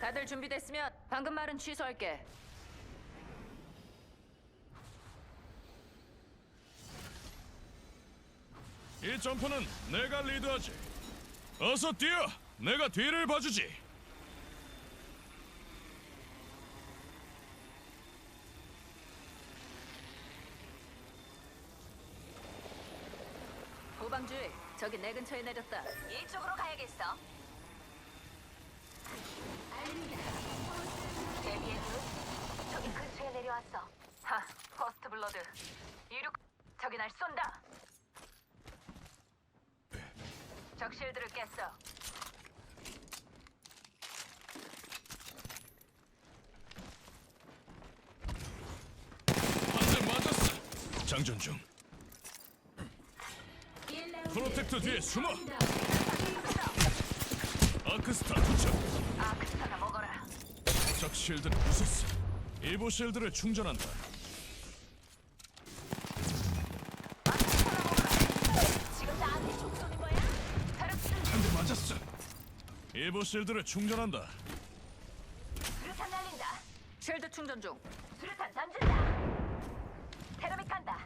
다들 준비됐으면 방금 말은 취소할게. 이 점프는 내가 리드하지. 어서 뛰어. 내가 뒤를 봐주지. 후방주의, 저기 내 근처에 내렸다. 이쪽으로 가야겠어. 눈 저기 근처에 내려왔어. 하, 퍼스트 블러드. 이륙, 저기 날 쏜다. 적 실드를 깼어. 한대 맞았어. 장전 중. 프로텍터 뒤에 숨어. 아크스타 도착. 아크스타나 먹어라. 적 실드는 부쉈어. 일부 실드를 충전한다. 지금 나한테 총 쏘는 거야? 한대 맞았어. 일부 실드를 충전한다. 수류탄 날린다. 실드 충전 중. 수류탄 던진다. 테러믹 간다.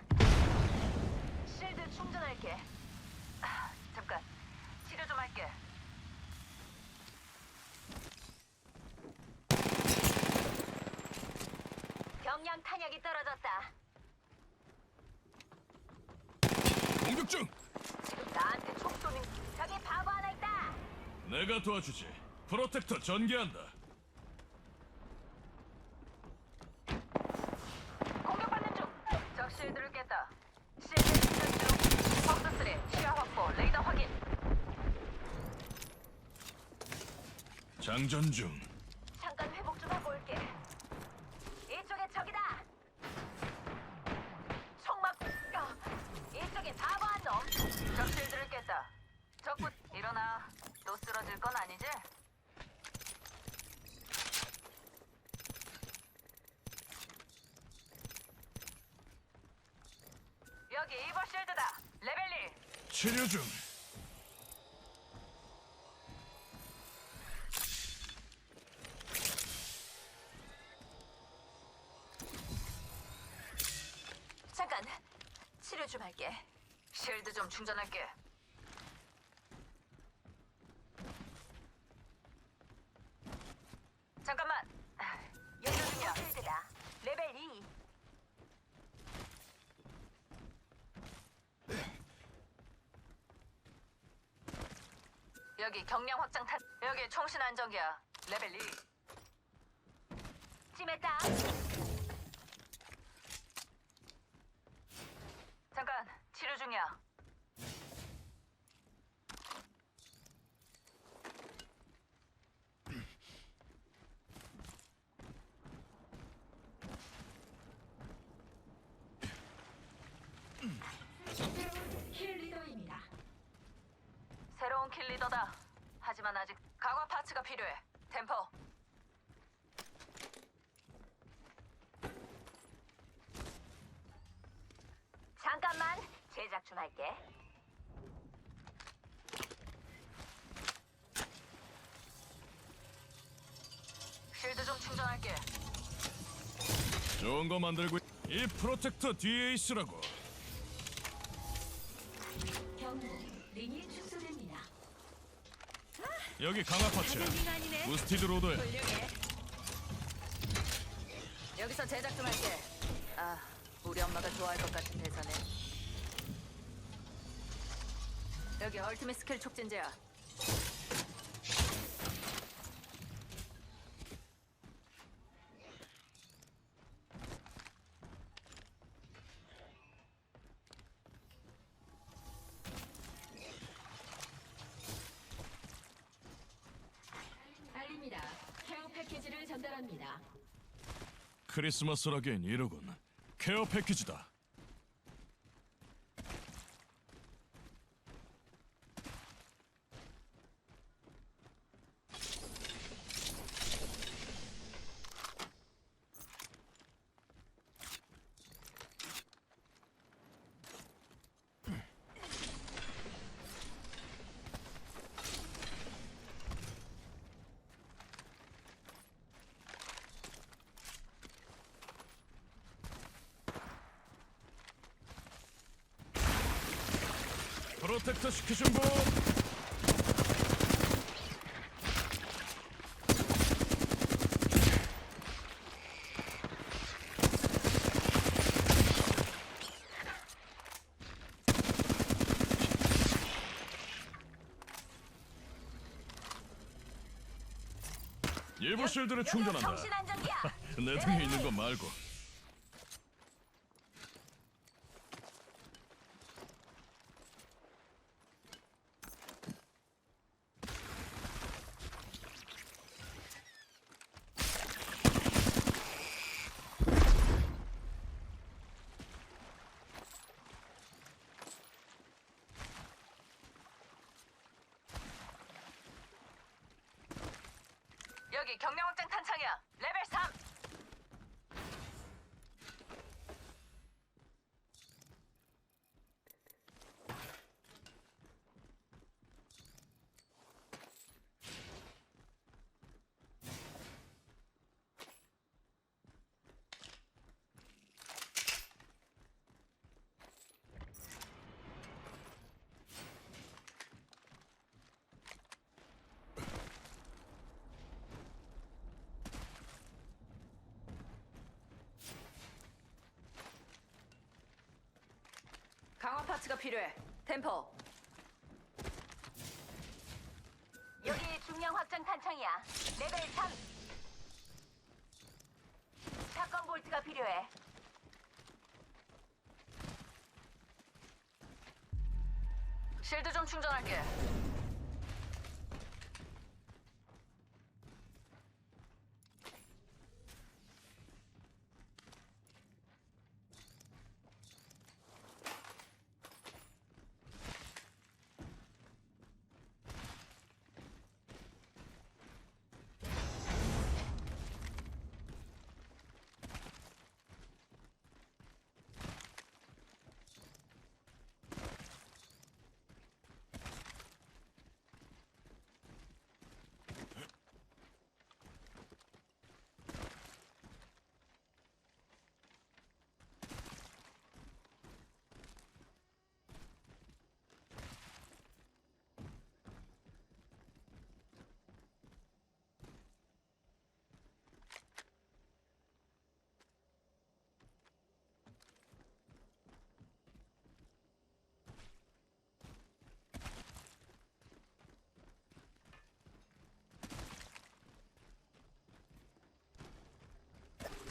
실드 충전할게. 아, 잠깐. 치료 좀 할게. 경량 탄약이 떨어졌다. 공격 중. 지금 나한테 총 쏘는 저기 바보 하나 있다. 내가 도와주지. 프로텍터 전개한다. 공격받는 중. 적 실드를 깼다. 실드 충전 중. 퍽스 3 시야 확보. 레이더 확인. 장전 중. 잠깐 회복 좀 하고 올게. 이쪽에 적이다. 총 맞. 어, 이쪽에 바보 한 놈. 적 실드를 깼다. 적군 일어나. 또 쓰러질 건 아니지? 여기 이버 실드다. 레벨 1. 치료 중. 잠깐 치료 좀 할게. 실드 좀 충전할게. 잠깐만. 연료 중이야. 필드다. 레벨 2. 여기 경량 확장 탄. 여기 총신 안정기야. 레벨 2. 찜했다. 잠깐. 치료 중이야. 힐리더입니다. 새로운 킬리더다. 하지만 아직 강화 파츠가 필요해. 템포. 잠깐만 제작 좀 할게. 실드 좀 충전할게. 좋은 거 만들고 있- 이 프로텍터 뒤에 있으라고. 경고 축소됩니다. 여기 강화 파츠야. 무스티드 로더야. 여기서 제작 좀 할게. 아, 우리 엄마가 좋아할 것 같은 대사네. 여기 얼티밋 스킬 촉진제야. 전달합니다. 크리스마스라기엔 이르군. 케어 패키지다. 프로텍터 시키신 분. 일부 실드를 충전한다. 내 등에 있는 거 말고 여기 경량 확장 탄창이야. 레벨 3. 파츠가 필요해. 템포. 여기 중량 확장 탄창이야. 레벨 3. 샷건 볼트가 필요해. 실드 좀 충전할게.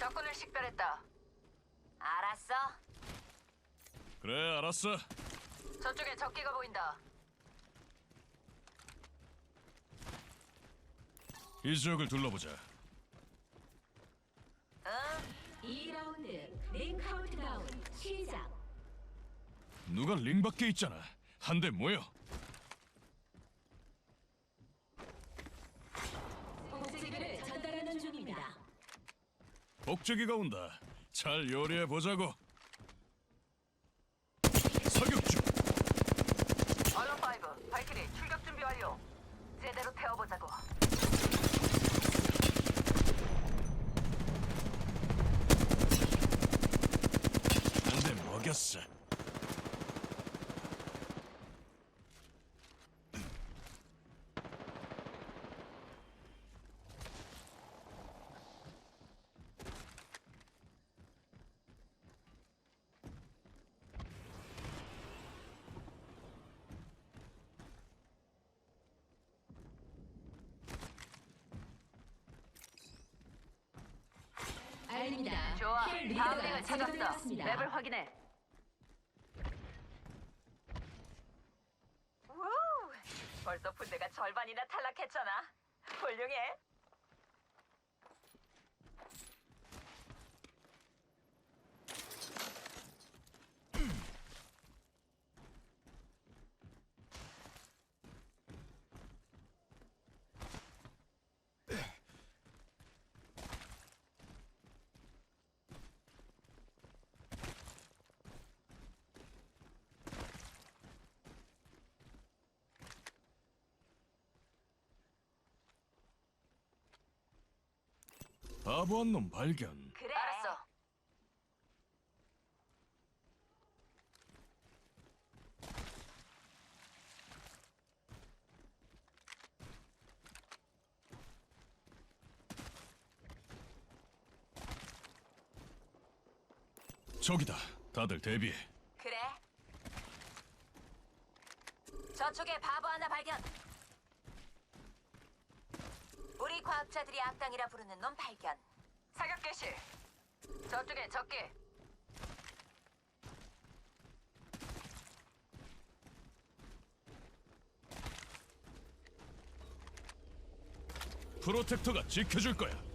적군을 식별했다. 알았어. 그래 알았어 저쪽에 적기가 보인다. 이 지역을 둘러보자 2라운드 링 카운트다운 시작. 누가 링 밖에 있잖아 한 대 모여 복제기를 전달하는 중입니다. 복제기가 온다 잘 요리해 보자고 사격 중 얼런 5. 발키리 출격 준비 완료. 제대로 태워보자고. 한대 먹였어 알립니다. 좋아. 킬 다음 링을 찾았어. 제거되었습니다. 맵을 확인해. 우! 벌써 분대가 절반이나 탈락했잖아. 훌륭해. 바보한 놈 발견. 그래. 알았어. 저기다. 다들 대비해. 그래. 저쪽에 바보 하나 발견. 과학자들이 악당이라 부르는 놈 발견. 사격 개시. 저쪽에 적기. 프로텍터가 지켜줄 거야.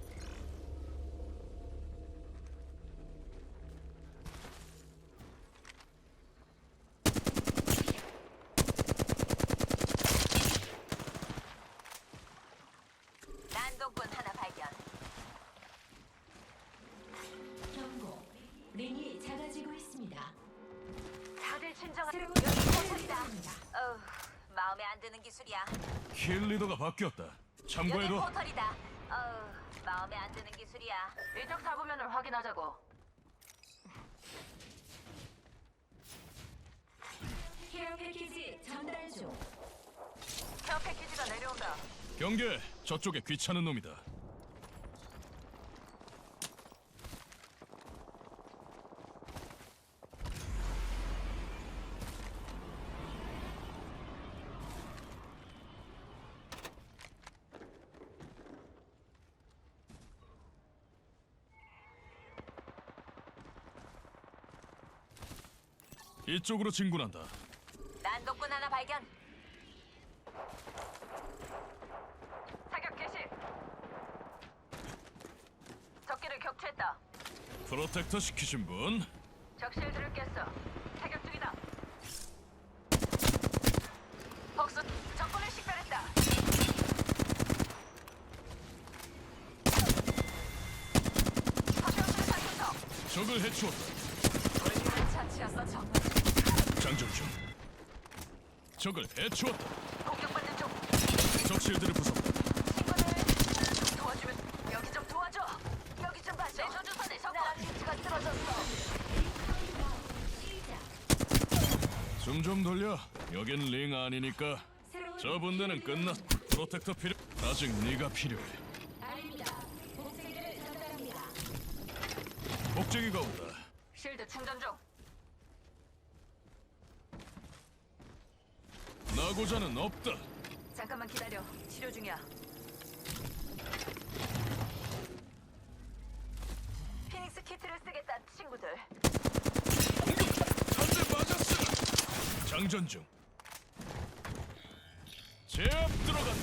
마음에 안 드는 기술이야. 킬 리더가 바뀌었다. 여기 참고해둬. 포털이다. 어우, 마음에 안 드는 기술이야. 이쪽 사부면을 확인하자고. 케어 패키지 전달 중. 케어 패키지가 내려온다. 경계. 저쪽에 귀찮은 놈이다. 이쪽으로 진군한다. 난동꾼 하나 발견. 사격 개시. 적기를 격추했다. 프로텍터 시키신 분? 적실들을 깼어. 사격 중이다. 복수 적군을 식별했다. 적을 해치웠다. 처치였어 정말. 장전 중. 적을 해치웠다. 공격받는 중. 적실들을 부쉈다. 친구들 좀 도와주면 여기 좀 도와줘. 여기 좀 봐줘. 내 저주선에 적군. 나랑 위치가 쓰러졌어. 시작. 숨좀 돌려. 여긴 링 아니니까. 저 분대는 끝났. 프로텍터 필요. 아직 네가 필요해. 아닙니다. 복제기를 전달합니다. 복제기가 온다. 실드 충전 중. 나고자는 없다. 잠깐만 기다려. 치료 중이야. 피닉스 키트를 쓰겠다, 친구들. 한대 맞았어. 장전 중. 제압 들어간다.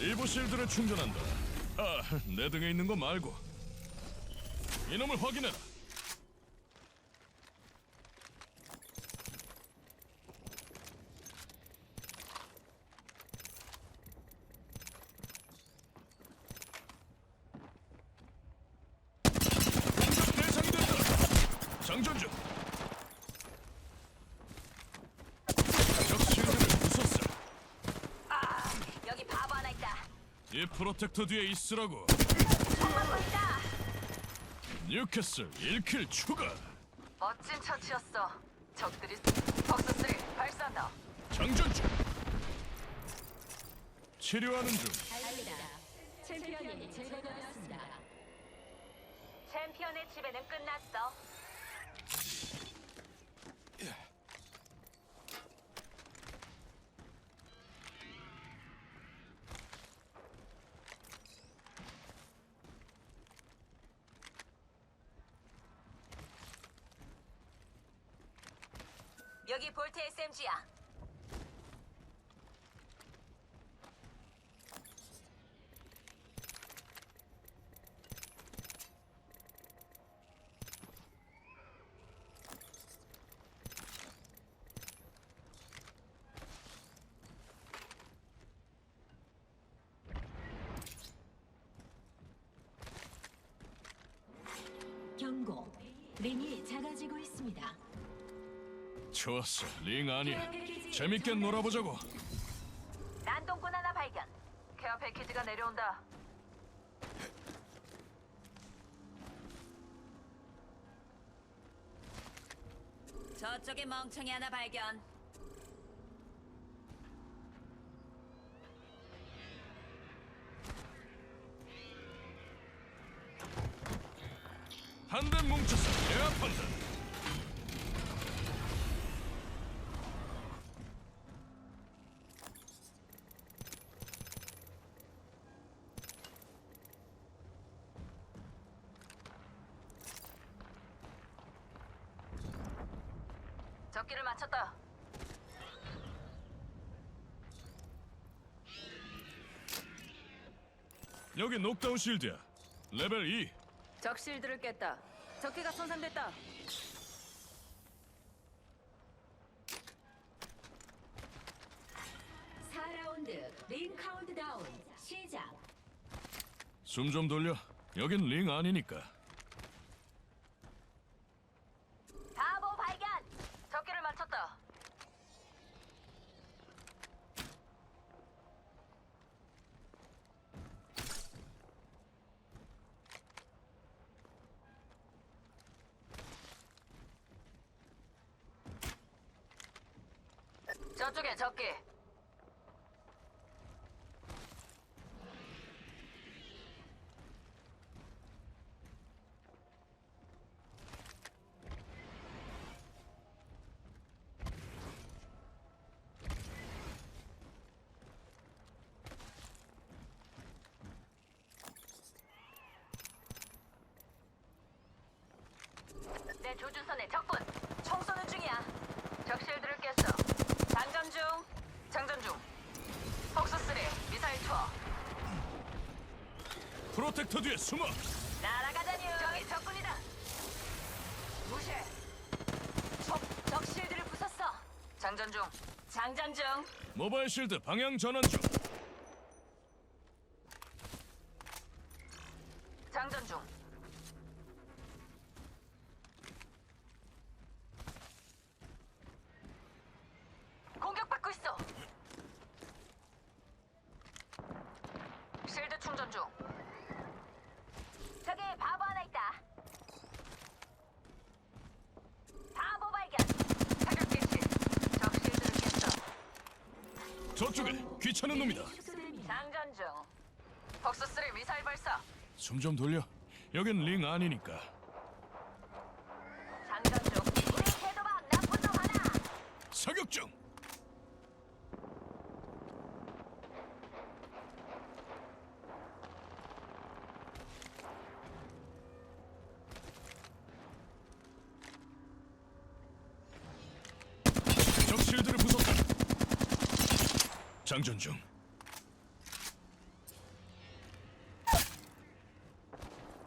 일부 실드를 충전한다. 아, 내 등에 있는 거 말고. 이놈을 확인해라. 공격 대상이 된다. 장전 중. 적 실드를 부쉈어. 여기 바보 하나 있다. 이 프로텍터 뒤에 있으라고. 있다. 뉴캐슬 1킬 추가. 멋진 처치였어. 적들이 벅스 3 발사한다. 장전 중. 치료하는 중. 알립니다. 챔피언이 제거되었습니다. 챔피언의 지배는 끝났어. 여기 볼트 SMG야. 경고. 링이 작아지고 있습니다. 좋았어. 링 아니야. 재밌게 놀아보자고. 난동꾼 하나 발견. 케어 패키지가 내려온다. 저쪽에 멍청이 하나 발견. 한 대 뭉쳐서 제압 적기를 맞췄다. 여기 녹다운 실드야. 레벨 2. 적 실드를 깼다. 적기가 손상됐다. 사라운드링 카운트다운 시작. 숨 좀 돌려. 여긴 링 아니니까. 바보 발견. 적기를 맞췄다. 저쪽에 적기. 내 조준선에 적군. 총 쏘는 중이야. 적 실드를 깼어. 장전 중. 장전 중. 폭스 3 미사일 투어. 프로텍터 뒤에 숨어. 날아가자니. 저기 적군이다. 무시해. 적, 적 실드를 부쉈어. 장전 중. 장전 중. 모바일 실드 방향 전환 중. 장전 중. 공격받고 있어. 실드 충전 중. 저기 바보 하나 있다. 바보 발견. 사격 개시. 적 실드를 깼어. 저쪽에 귀찮은 놈이다. 장전 중. 폭스 3 미사일 발사. 숨 좀 돌려. 여긴 링 아니니까. 장전 중. 우리 개도박 나쁜 놈 하나. 사격 중. 적 실드를 부쉈다. 장전 중.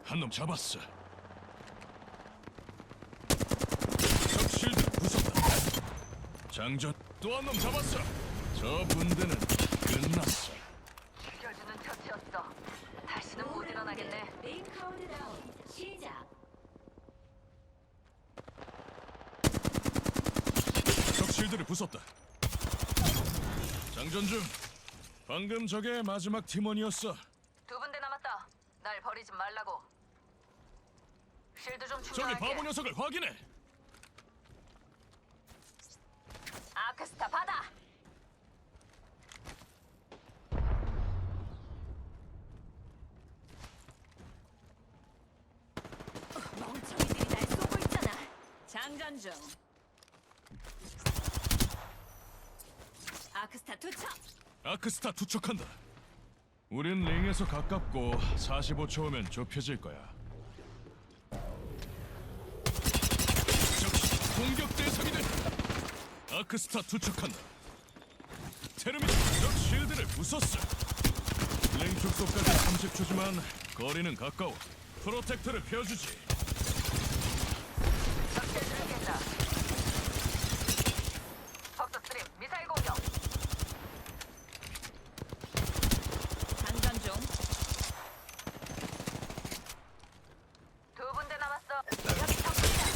한 놈 잡았어. 적 실드 부쉈다. 장전 또 한 놈 잡았어. 저 분대는 끝났어. 죽여주는 처치였어. 다시는 못 일어나겠네. 링 카운트다운 시작. 적 실드를 부쉈다. 장전 중. 방금 저게 마지막 팀원이었어. 두 분대 남았다. 날 버리지 말라고. 실드 좀 저기 충전할게. 바보 녀석을 확인해. 아크스타 받아. 멍청이들이 날 쏘고 있잖아. 장전 중. 아크스타 투척. 아크스타 투척한다. 우린 링에서 가깝고 45초 후면 좁혀질 거야. 적시 공격 대상이 된다. 아크스타 투척한다. 테르미 적 실드를 부쉈어. 링 축소까지 30초지만 거리는 가까워. 프로텍터를 펴주지. 적실들을 깼다. 폭스 3 미사일 공격. 장전 중. 두 분대 남았어. 여기 적군이다.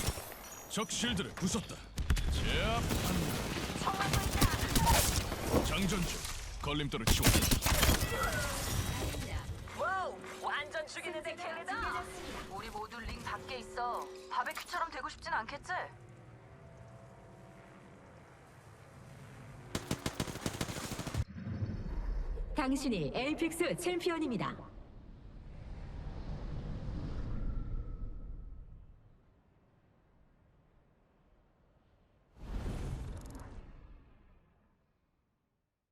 적 실드를 부쉈다. 제압한다. 장전 중. 걸림돌을 치워. 와우, 완전 죽이는데 킬이다. 우리 모두 링 밖에 있어. 바베큐처럼 되고 싶진 않겠지? 당신이 엘픽스 챔피언입니다.